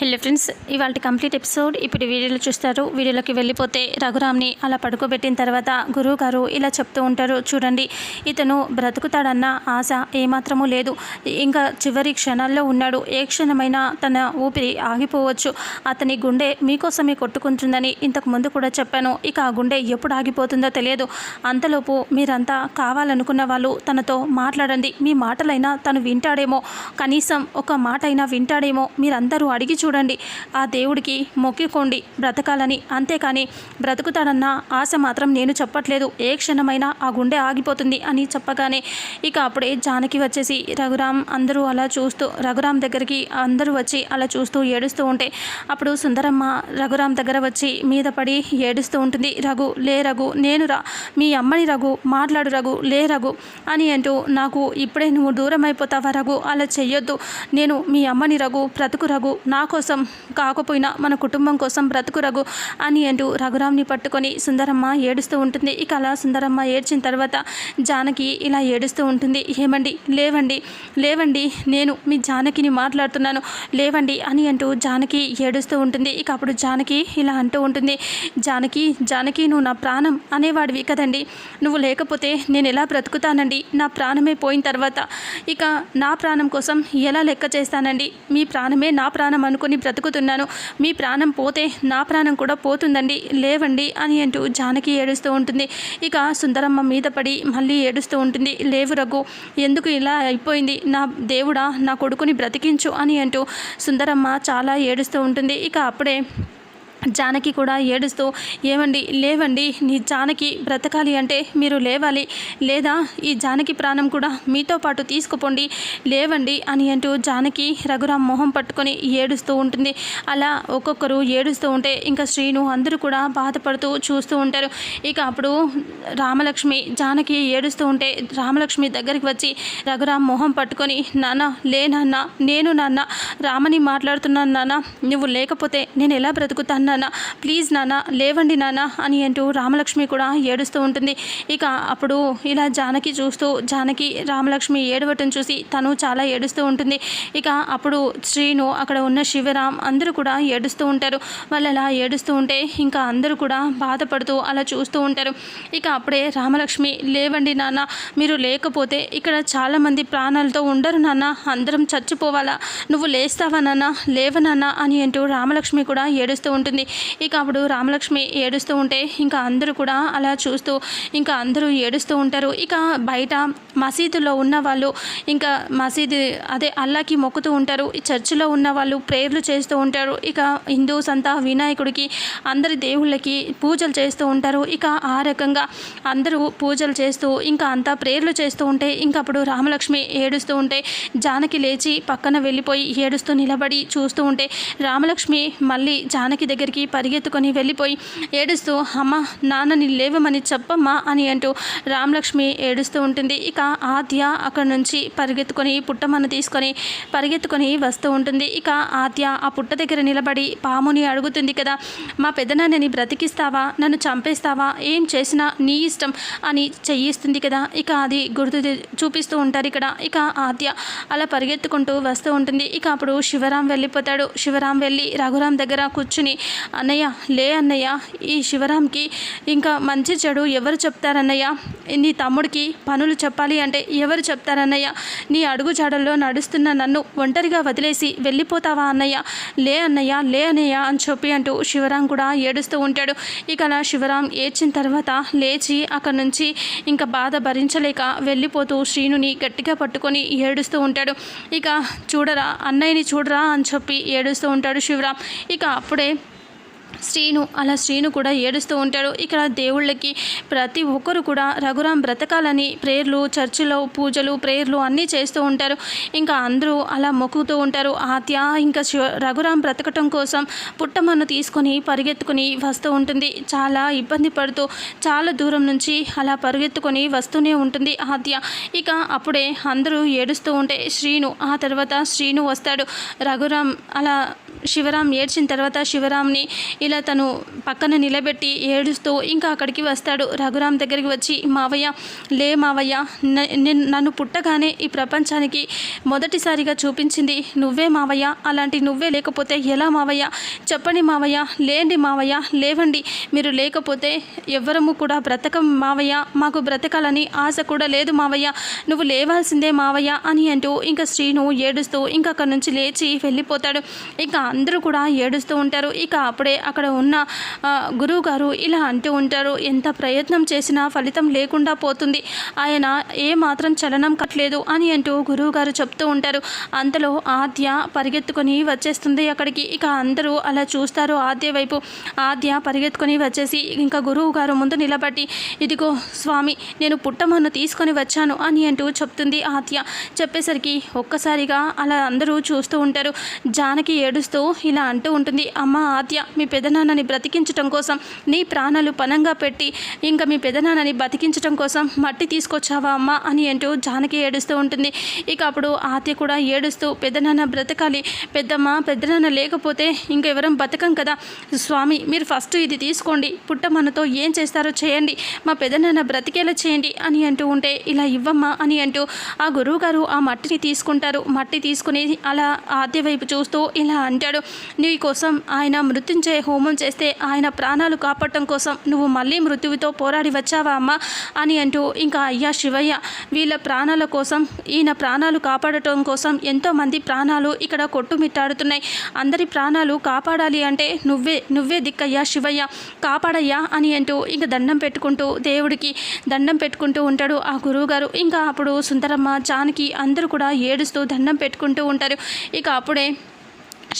Hello friends ఇవాళ complete episode ఇప్పుడు వీడియోలో చూస్తారు. వీడియోలోకి వెళ్ళిపోతే రఘురామ్ని అలా పడుకోబెట్టిన తర్వాత గురువు గారు ఇలా చెప్తూ ఉంటారు. చూడండి ఇతను బ్రతుకుతాడన్న ఆశ ఏమాత్రమూ లేదు. ఇంకా చివరి క్షణాల్లో ఉన్నాడు. ఏ క్షణమైనా తన ఊపిరి ఆగిపోవచ్చు. అతని గుండె మీకోసమే కొట్టుకుంటుందని ఇంతకు ముందు కూడా చెప్పాను. ఇక ఆ గుండె ఎప్పుడు ఆగిపోతుందో తెలియదు. అంతలోపు మీరంతా కావాలనుకున్న వాళ్ళు తనతో మాట్లాడండి. మీ మాటలైనా తను వింటాడేమో. కనీసం ఒక మాట అయినా వింటాడేమో. మీరందరూ అడిగి చూడండి. ఆ దేవుడికి మొక్కుకోండి బ్రతకాలని. అంతేకాని బ్రతుకుతాడన్న ఆశ మాత్రం నేను చెప్పట్లేదు. ఏ క్షణమైనా ఆ గుండె ఆగిపోతుంది అని చెప్పగానే ఇక అప్పుడే జానకి వచ్చేసి రఘురామ్ అందరూ అలా చూస్తూ రఘురామ్ దగ్గరికి అందరూ వచ్చి అలా చూస్తూ ఏడుస్తూ ఉంటే అప్పుడు సుందరమ్మ రఘురామ్ దగ్గర వచ్చి మీద పడి ఏడుస్తూ ఉంటుంది. రఘు లే రఘు నేను రా. మీ అమ్మని రఘు మాట్లాడు రఘు లే రఘు అని అంటూ నాకు ఇప్పుడే నువ్వు దూరం అయిపోతావా రఘు? అలా చెయ్యొద్దు. నేను మీ అమ్మని రఘు బ్రతుకు రఘు. నాకు కోసం కాకపోయినా మన కుటుంబం కోసం బ్రతుకు రఘు అని అంటూ రఘురామ్ని పట్టుకొని సుందరమ్మ ఏడుస్తూ ఉంటుంది. ఇక అలా సుందరమ్మ ఏడ్చిన తర్వాత జానకి ఇలా ఏడుస్తూ ఉంటుంది. ఏమండి లేవండి లేవండి నేను మీ జానకిని మాట్లాడుతున్నాను. లేవండి అని అంటూ జానకి ఏడుస్తూ ఉంటుంది. ఇక అప్పుడు జానకి ఇలా అంటూ ఉంటుంది. జానకి జానకి నువ్వు నా ప్రాణం అనేవాడివి కదండి. నువ్వు లేకపోతే నేను ఎలా బ్రతుకుతానండి? నా ప్రాణమే పోయిన తర్వాత ఇక నా ప్రాణం కోసం ఎలా లెక్క చేస్తానండి? మీ ప్రాణమే నా ప్రాణం అనుకు అనుకుని బ్రతుకుతున్నాను. మీ ప్రాణం పోతే నా ప్రాణం కూడా పోతుందండి. లేవండి అని అంటూ జానకి ఏడుస్తూ ఉంటుంది. ఇక సుందరమ్మ మీద పడి మళ్ళీ ఏడుస్తూ ఉంటుంది. లేవు రఘు ఎందుకు ఇలా అయిపోయింది? నా దేవుడా నా కొడుకుని బ్రతికించు అని అంటూ సుందరమ్మ చాలా ఏడుస్తూ ఉంటుంది. ఇక అప్పుడే జానకి కూడా ఏడుస్తూ ఏమండి లేవండి నీ జానకి బ్రతకాలి అంటే మీరు లేవాలి. లేదా ఈ జానకి ప్రాణం కూడా మీతో పాటు తీసుకుపోండి లేవండి అని అంటూ జానకి రఘురామ్ మొహం పట్టుకొని ఏడుస్తూ ఉంటుంది. అలా ఒక్కొక్కరు ఏడుస్తూ ఉంటే ఇంకా శ్రీను అందరూ కూడా బాధపడుతూ చూస్తూ ఉంటారు. ఇక అప్పుడు రామలక్ష్మి జానకి ఏడుస్తూ ఉంటే రామలక్ష్మి దగ్గరికి వచ్చి రఘురామ్ మొహం పట్టుకొని నాన్న లే నాన్న నేను నాన్న రామని మాట్లాడుతున్నాను నాన్న నువ్వు లేకపోతే నేను ఎలా బ్రతుకుతాను నాన్న ప్లీజ్ నాన్న లేవండి నాన్న అని అంటూ రామలక్ష్మి కూడా ఏడుస్తూ ఉంటుంది. ఇక అప్పుడు ఇలా జానకి చూస్తూ జానకి రామలక్ష్మి ఏడవటం చూసి తను చాలా ఏడుస్తూ ఉంటుంది. ఇక అప్పుడు శ్రీను అక్కడ ఉన్న శివరాం అందరూ కూడా ఏడుస్తూ ఉంటారు. వాళ్ళు అలా ఏడుస్తూ ఉంటే ఇంకా అందరూ కూడా బాధపడుతూ అలా చూస్తూ ఉంటారు. ఇక అప్పుడే రామలక్ష్మి లేవండి నాన్న మీరు లేకపోతే ఇక్కడ చాలామంది ప్రాణాలతో ఉండరు నాన్న అందరం చచ్చిపోవాలా నువ్వు లేస్తావా నాన్న లేవనాన్న అని అంటూ రామలక్ష్మి కూడా ఏడుస్తూ ఉంటుంది. ఇక అప్పుడు రామలక్ష్మి ఏడుస్తూ ఉంటే ఇంకా అందరూ కూడా అలా చూస్తూ ఇంకా అందరూ ఏడుస్తూ ఉంటారు. ఇక బయట మసీదులో ఉన్న వాళ్ళు ఇంకా మసీదు అదే అల్లాకి మొక్కుతూ ఉంటారు. ఈ చర్చిలో ఉన్న వాళ్ళు ప్రేయర్లు చేస్తూ ఉంటారు. ఇక హిందూస్ అంతా వినాయకుడికి అందరి దేవుళ్ళకి పూజలు చేస్తూ ఉంటారు. ఇక ఆ రకంగా అందరూ పూజలు చేస్తూ ఇంకా అంతా ప్రేయర్లు చేస్తూ ఉంటే ఇంకా అప్పుడు రామలక్ష్మి ఏడుస్తూ ఉంటే జానకి లేచి పక్కన వెళ్ళిపోయి ఏడుస్తూ నిలబడి చూస్తూ ఉంటే రామలక్ష్మి మళ్ళీ జానకి దగ్గర దగ్గరికి పరిగెత్తుకొని వెళ్ళిపోయి ఏడుస్తూ అమ్మ నాన్నని లేవమని చెప్పమ్మా అని అంటూ రామలక్ష్మి ఏడుస్తూ ఉంటుంది. ఇక ఆద్య అక్కడ నుంచి పరిగెత్తుకొని పుట్టమ్మను తీసుకొని పరిగెత్తుకొని వస్తూ ఉంటుంది. ఇక ఆద్య ఆ పుట్ట దగ్గర నిలబడి పాముని అడుగుతుంది కదా మా పెద్దనాన్నని బ్రతికిస్తావా? నన్ను చంపేస్తావా? ఏం చేసినా నీ ఇష్టం అని చెయ్యిస్తుంది కదా. ఇక అది గుర్తు చూపిస్తూ ఉంటారు ఇక్కడ. ఇక ఆద్య అలా పరిగెత్తుకుంటూ వస్తూ ఉంటుంది. ఇక అప్పుడు శివరాం వెళ్ళిపోతాడు. శివరాం వెళ్ళి రఘురాం దగ్గర కూర్చుని అన్నయ్య లే అన్నయ్య ఈ శివరాంకి ఇంకా మంచి చెడు ఎవరు చెప్తారన్నయ్య? నీ తమ్ముడికి పనులు చెప్పాలి అంటే ఎవరు చెప్తారన్నయ్య? నీ అడుగు జాడల్లో నడుస్తున్న నన్ను ఒంటరిగా వదిలేసి వెళ్ళిపోతావా అన్నయ్య? లే అన్నయ్య లే అన్నయ్య అని చెప్పి అంటూ శివరాం కూడా ఏడుస్తూ ఉంటాడు. ఇక అలా శివరాం ఏడ్చిన తర్వాత లేచి అక్కడ నుంచి ఇంకా బాధ భరించలేక వెళ్ళిపోతూ శ్రీనుని గట్టిగా పట్టుకొని ఏడుస్తూ ఉంటాడు. ఇక చూడరా అన్నయ్యని చూడరా అని చెప్పి ఏడుస్తూ ఉంటాడు శివరాం ఇక అప్పుడే శ్రీను అలా శ్రీను కూడా ఏడుస్తూ ఉంటాడు. ఇక్కడ దేవుళ్ళకి ప్రతి ఒక్కరు కూడా రఘురాం బ్రతకాలని ప్రేయర్లు చర్చిలో పూజలు ప్రేయర్లు అన్నీ చేస్తూ ఉంటారు. ఇంకా అందరూ అలా మొక్కుతూ ఉంటారు. ఆత్య ఇంకా శివ రఘురాం బ్రతకటం కోసం పుట్టమన్ను తీసుకొని పరిగెత్తుకొని వస్తూ ఉంటుంది. చాలా ఇబ్బంది పడుతూ చాలా దూరం నుంచి అలా పరిగెత్తుకొని వస్తూనే ఉంటుంది ఆద్య. ఇక అప్పుడే అందరూ ఏడుస్తూ ఉంటే శ్రీను ఆ తర్వాత శ్రీను వస్తాడు. రఘురాం అలా శివరాం ఏడ్చిన తర్వాత శివరాంని ఇలా తను పక్కన నిలబెట్టి ఏడుస్తూ ఇంకా అక్కడికి వస్తాడు. రఘురాం దగ్గరికి వచ్చి మావయ్య లే మావయ్య నన్ను పుట్టగానే ఈ ప్రపంచానికి మొదటిసారిగా చూపించింది నువ్వే మావయ్య. అలాంటి నువ్వే లేకపోతే ఎలా మావయ్య? చెప్పండి మావయ్య లేండి మావయ్య లేవండి. మీరు లేకపోతే ఎవ్వరము కూడా బ్రతకం మావయ్య. మాకు బ్రతకాలని ఆశ కూడా లేదు మావయ్య. నువ్వు లేవాల్సిందే మావయ్య అని అంటూ ఇంకా శ్రీను ఏడుస్తూ ఇంకా అక్కడి నుంచి లేచి వెళ్ళిపోతాడు. ఇంకా అందరూ కూడా ఏడుస్తూ ఉంటారు. ఇక అప్పుడే అక్కడ ఉన్న గురువు గారు ఇలా అంటూ ఉంటారు. ఎంత ప్రయత్నం చేసినా ఫలితం లేకుండా పోతుంది. ఆయన ఏ మాత్రం చలనం కట్టలేదు అని అంటూ గురువు గారు చెప్తూ ఉంటారు. అంతలో ఆద్య పరిగెత్తుకొని వచ్చేస్తుంది అక్కడికి. ఇక అందరూ అలా చూస్తారు ఆద్య వైపు. ఆద్య పరిగెత్తుకొని వచ్చేసి ఇంకా గురువు గారు ముందు నిలబడి ఇదిగో స్వామి నేను పుట్టమన్ను తీసుకొని వచ్చాను అని అంటూ చెప్తుంది ఆద్య. చెప్పేసరికి ఒక్కసారిగా అలా అందరూ చూస్తూ ఉంటారు. జానకి ఏడుస్తూ ఇలా అంటూ ఉంటుంది అమ్మ ఆద్య మీ పెదనాన్నని బ్రతికించటం కోసం నీ ప్రాణాలు పనంగా పెట్టి ఇంకా మీ పెదనాన్నని బతికించటం కోసం మట్టి తీసుకొచ్చావా అమ్మ? అని అంటూ జానకి ఏడుస్తూ ఉంటుంది. ఇక అప్పుడు ఆద్య కూడా ఏడుస్తూ పెద్దనాన్న బ్రతకాలి పెద్దమ్మ పెద్దనాన్న లేకపోతే ఇంకెవరం బతకం కదా? స్వామి మీరు ఫస్ట్ ఇది తీసుకోండి పుట్టమన్నతో ఏం చేస్తారో చేయండి మా పెదనాన్న బ్రతికేలా చేయండి అని అంటూ ఉంటే ఇలా ఇవ్వమ్మా అని అంటూ ఆ గురువు గారు ఆ మట్టిని తీసుకుంటారు. మట్టి తీసుకుని అలా ఆద్య వైపు చూస్తూ ఇలా అంటాడు. నీ కోసం ఆయన మృత్యుంజయ హోమం చేస్తే ఆయన ప్రాణాలు కాపాడటం కోసం నువ్వు మళ్ళీ మృత్యువుతో పోరాడి వచ్చావా అమ్మా? అని అంటూ ఇంకా అయ్యా శివయ్య వీళ్ళ ప్రాణాల కోసం ఈయన ప్రాణాలు కాపాడటం కోసం ఎంతోమంది ప్రాణాలు ఇక్కడ కొట్టుమిట్టాడుతున్నాయి. అందరి ప్రాణాలు కాపాడాలి అంటే నువ్వే నువ్వే దిక్కయ్యా శివయ్య కాపాడయ్యా అని అంటూ ఇంకా దండం పెట్టుకుంటూ దేవుడికి దండం పెట్టుకుంటూ ఉంటాడు ఆ గురువుగారు. ఇంకా అప్పుడు సుందరమ్మ జానకి అందరూ కూడా ఏడుస్తూ దండం పెట్టుకుంటూ ఉంటారు. ఇక అప్పుడే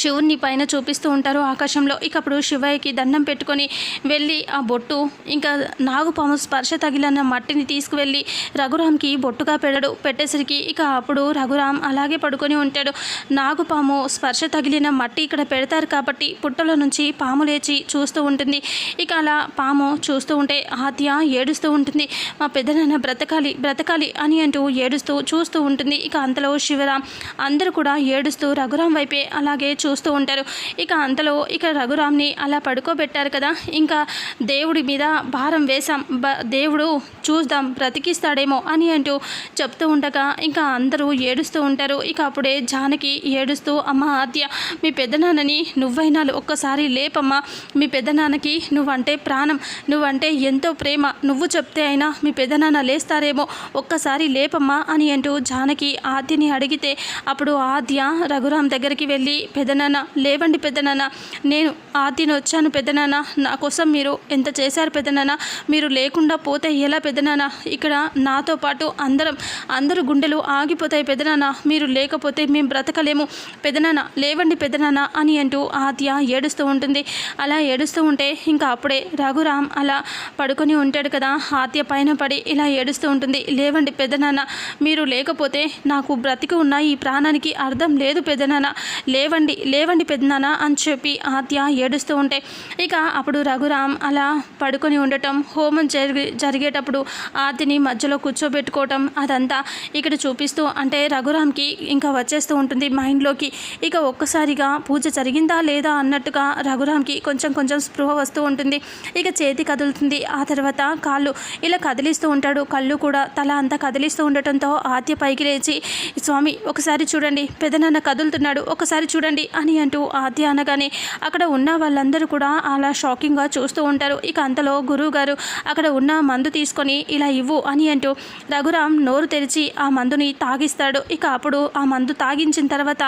శివుణ్ణి పైన చూపిస్తూ ఉంటారు ఆకాశంలో. ఇక అప్పుడు శివయ్యకి దండం పెట్టుకొని వెళ్ళి ఆ బొట్టు ఇంకా నాగుపాము స్పర్శ తగిలిన మట్టిని తీసుకువెళ్ళి రఘురామ్కి బొట్టుగా పెడడు పెట్టేసరికి ఇక అప్పుడు రఘురామ్ అలాగే పడుకొని ఉంటాడు. నాగుపాము స్పర్శ తగిలిన మట్టి ఇక్కడ పెడతారు కాబట్టి పుట్టలో నుంచి పాము లేచి చూస్తూ ఉంటుంది. ఇక అలా పాము చూస్తూ ఉంటే ఆత్య ఏడుస్తూ ఉంటుంది. మా పెద్దనాన్న బ్రతకాలి బ్రతకాలి అని అంటూ ఏడుస్తూ చూస్తూ ఉంటుంది. ఇక అంతలో శివరాం అందరూ కూడా ఏడుస్తూ రఘురాం వైపే అలాగే చూస్తూ ఉంటారు. ఇక అంతలో ఇక రఘురామ్ని అలా పడుకోబెట్టారు కదా. ఇంకా దేవుడి మీద భారం వేశాం. బ దేవుడు చూద్దాం బ్రతికిస్తాడేమో అని అంటూ చెప్తూ ఉండగా ఇంకా అందరూ ఏడుస్తూ ఉంటారు. ఇక అప్పుడే జానకి ఏడుస్తూ అమ్మ ఆద్య మీ పెద్దనాన్నని నువ్వైనా ఒక్కసారి లేపమ్మా. మీ పెద్దనాన్నకి నువ్వంటే ప్రాణం నువ్వంటే ఎంతో ప్రేమ. నువ్వు చెప్తే అయినా మీ పెద్దనాన్న లేస్తారేమో. ఒక్కసారి లేపమ్మా అని అంటూ జానకి ఆద్యని అడిగితే అప్పుడు ఆద్య రఘురామ్ దగ్గరికి వెళ్ళి పెద్దనాన్న లేవండి పెద్దనాన్న నేను ఆతిని వచ్చాను పెద్దనాన్న నా కోసం మీరు ఎంత చేశారు పెద్దనాన్న మీరు లేకుండా పోతే ఎలా పెద్దనాన్న ఇక్కడ నాతో పాటు అందరం అందరూ గుండెలు ఆగిపోతాయి పెద్దనాన్న మీరు లేకపోతే మేము బ్రతకలేము. పెద్దనాన్న లేవండి పెద్దనాన్న అని అంటూ ఆత్య ఏడుస్తూ ఉంటుంది. అలా ఏడుస్తూ ఉంటే ఇంకా అప్పుడే రఘురామ్ అలా పడుకొని ఉంటాడు కదా. ఆత్య పైన పడి ఇలా ఏడుస్తూ ఉంటుంది. లేవండి పెద్దనాన్న మీరు లేకపోతే నాకు బ్రతికి ఉన్న ఈ ప్రాణానికి అర్థం లేదు పెద్దనాన్న లేవండి లేవండి పెద్దనాన్న అని చెప్పి ఆద్య ఏడుస్తూ ఉంటే ఇక అప్పుడు రఘురామ్ అలా పడుకొని ఉండటం హోమం జరిగి జరిగేటప్పుడు ఆద్యని మధ్యలో కూర్చోబెట్టుకోవటం అదంతా ఇక్కడ చూపిస్తూ అంటే రఘురామ్కి ఇంకా వచ్చేస్తూ ఉంటుంది మైండ్లోకి. ఇక ఒక్కసారిగా పూజ జరిగిందా లేదా అన్నట్టుగా రఘురామ్కి కొంచెం కొంచెం స్పృహ వస్తూ ఉంటుంది. ఇక చేతి కదులుతుంది. ఆ తర్వాత కాళ్ళు ఇలా కదిలిస్తూ ఉంటాడు. కళ్ళు కూడా తల అంతా కదిలిస్తూ ఉండటంతో ఆద్య పైకి లేచి స్వామి ఒకసారి చూడండి. పెదనాన్న కదులుతున్నాడు. ఒకసారి చూడండి. అని అంటూ ఆద్య అనగానే అక్కడ ఉన్న వాళ్ళందరూ కూడా అలా షాకింగ్గా చూస్తూ ఉంటారు. ఇక అంతలో గురువు గారు అక్కడ ఉన్న మందు తీసుకొని ఇలా ఇవ్వు అని అంటూ రఘురామ్ నోరు తెరిచి ఆ మందుని తాగిస్తాడు. ఇక అప్పుడు ఆ మందు తాగించిన తర్వాత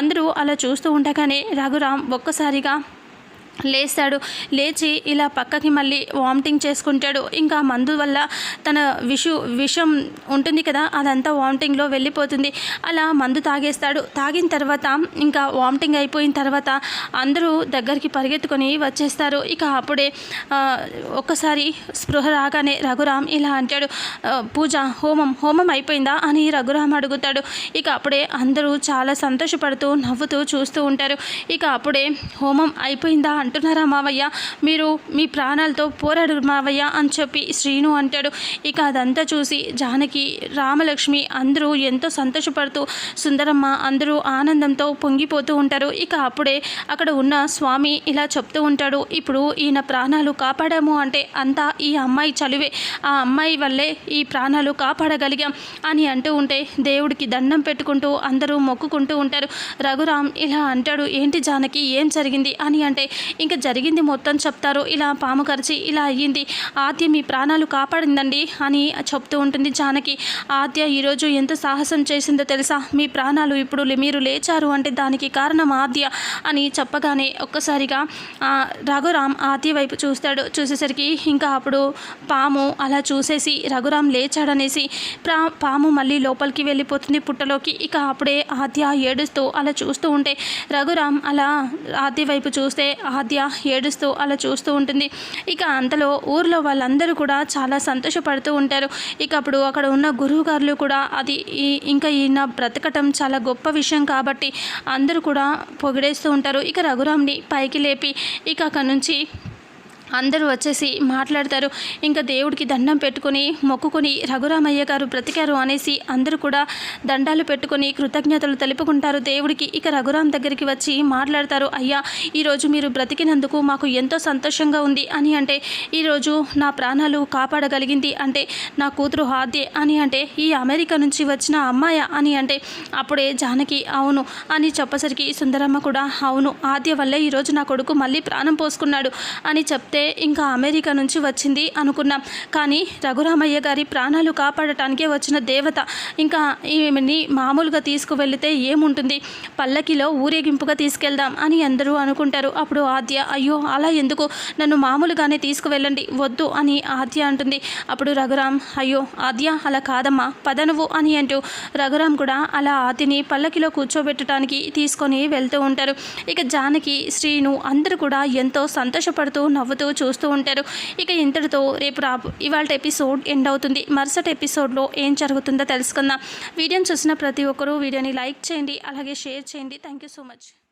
అందరూ అలా చూస్తూ ఉండగానే రఘురామ్ ఒక్కసారిగా లేస్తాడు. లేచి ఇలా పక్కకి మళ్ళీ వామిటింగ్ చేసుకుంటాడు. ఇంకా మందు వల్ల తన విషు విషం ఉంటుంది కదా అదంతా వామిటింగ్లో వెళ్ళిపోతుంది. అలా మందు తాగేస్తాడు. తాగిన తర్వాత ఇంకా వామిటింగ్ అయిపోయిన తర్వాత అందరూ దగ్గరికి పరిగెత్తుకొని వచ్చేస్తారు. ఇక అప్పుడే ఒక్కసారి స్పృహ రాగానే రఘురామ్ ఇలా అంటాడు పూజ హోమం హోమం అయిపోయిందా? అని రఘురామ్ అడుగుతాడు. ఇక అప్పుడే అందరూ చాలా సంతోషపడుతూ నవ్వుతూ చూస్తూ ఉంటారు. ఇక అప్పుడే హోమం అయిపోయిందా? అంటున్నారా మావయ్య? మీరు మీ ప్రాణాలతో పోరాడు మావయ్య అని చెప్పి శ్రీను అంటాడు. ఇక అదంతా చూసి జానకి రామలక్ష్మి అందరూ ఎంతో సంతోషపడుతూ సుందరమ్మ అందరూ ఆనందంతో పొంగిపోతూ ఉంటారు. ఇక అప్పుడే అక్కడ ఉన్న స్వామి ఇలా చెప్తూ ఉంటాడు. ఇప్పుడు ఈయన ప్రాణాలు కాపాడాము అంటే అంతా ఈ అమ్మాయి చలివే. ఆ అమ్మాయి వల్లే ఈ ప్రాణాలు కాపాడగలిగాం అని అంటూ ఉంటే దేవుడికి దండం పెట్టుకుంటూ అందరూ మొక్కుకుంటూ ఉంటారు. రఘురామ్ ఇలా అంటాడు. ఏంటి జానకి ఏం జరిగింది? అని అంటే ఇంకా జరిగింది మొత్తం చెప్తారు. ఇలా పాము కరిచి ఇలా అయ్యింది. ఆద్య మీ ప్రాణాలు కాపాడిందండి అని చెప్తూ ఉంటుంది జానకి. ఆద్య ఈరోజు ఎంత సాహసం చేసిందో తెలుసా? మీ ప్రాణాలు ఇప్పుడు లే- మీరు లేచారు అంటే దానికి కారణం ఆద్య అని చెప్పగానే ఒక్కసారిగా రఘురామ్ ఆద్య వైపు చూస్తాడు. చూసేసరికి ఇంకా అప్పుడు పాము అలా చూసేసి రఘురామ్ లేచాడనేసి ప్రా పాము మళ్ళీ లోపలికి వెళ్ళిపోతుంది పుట్టలోకి. ఇక అప్పుడే ఆద్య ఏడుస్తూ అలా చూస్తూ ఉంటే రఘురామ్ అలా ఆద్య వైపు చూస్తే ఆద్య ఏడుస్తూ అలా చూస్తూ ఉంటుంది. ఇక అంతలో ఊర్లో వాళ్ళందరూ కూడా చాలా సంతోషపడుతూ ఉంటారు. ఇక అప్పుడు అక్కడ ఉన్న గురువు గారులు కూడా అది ఈ- ఇంకా ఈయన బ్రతకటం చాలా గొప్ప విషయం కాబట్టి అందరూ కూడా పొగిడేస్తూ ఉంటారు. ఇక రఘురామ్ని పైకి లేపి ఇక అక్కడ నుంచి అందరూ వచ్చేసి మాట్లాడతారు. ఇంకా దేవుడికి దండం పెట్టుకొని మొక్కుకొని రఘురామయ్య గారు బ్రతికారు అనేసి అందరూ కూడా దండాలు పెట్టుకొని కృతజ్ఞతలు తెలుపుకుంటారు. దేవుడికి ఇక రఘురామ్ దగ్గరికి వచ్చి మాట్లాడతారు అయ్యా ఈరోజు మీరు బ్రతికినందుకు మాకు ఎంతో సంతోషంగా ఉంది అని అంటే ఈరోజు నా ప్రాణాలు కాపాడగలిగింది అంటే నా కూతురు హాద్యే అని అంటే ఈ అమెరికా నుంచి వచ్చిన అమ్మాయ అని అంటే అప్పుడే జానకి అవును అని చెప్పసరికి సుందరమ్మ కూడా అవును ఆద్య వల్లే ఈరోజు నా కొడుకు మళ్ళీ ప్రాణం పోసుకున్నాడు అని చెప్తే ఇంకా అమెరికా నుంచి వచ్చింది అనుకున్నాం. కానీ రఘురామయ్య గారి ప్రాణాలు కాపాడటానికే వచ్చిన దేవత ఇంకా ఈమెని మామూలుగా తీసుకువెళితే ఏముంటుంది? పల్లకిలో ఊరేగింపుగా తీసుకెళ్దాం అని అందరూ అనుకుంటారు. అప్పుడు ఆద్య అయ్యో అలా ఎందుకు? నన్ను మామూలుగానే తీసుకువెళ్ళండి వద్దు అని ఆద్య అంటుంది. అప్పుడు రఘురామ్ అయ్యో ఆద్య అలా కాదమ్మా పద నువ్వు అని అంటూ రఘురామ్ కూడా అలా ఆద్యని పల్లకిలో కూర్చోబెట్టడానికి తీసుకొని వెళ్తూ ఉంటారు. ఇక జానకి శ్రీను అందరూ కూడా ఎంతో సంతోషపడుతూ నవ్వుతూ చూస్తూ ఉంటారు. ఇక ఇంతటితో రేపు రా ఇవాళ ఎపిసోడ్ ఎండ్ అవుతుంది. మరుసటి ఎపిసోడ్లో ఏం జరుగుతుందో తెలుసుకుందాం. వీడియోని చూసిన ప్రతి ఒక్కరూ వీడియోని లైక్ చేయండి. అలాగే షేర్ చేయండి. Thank you so much.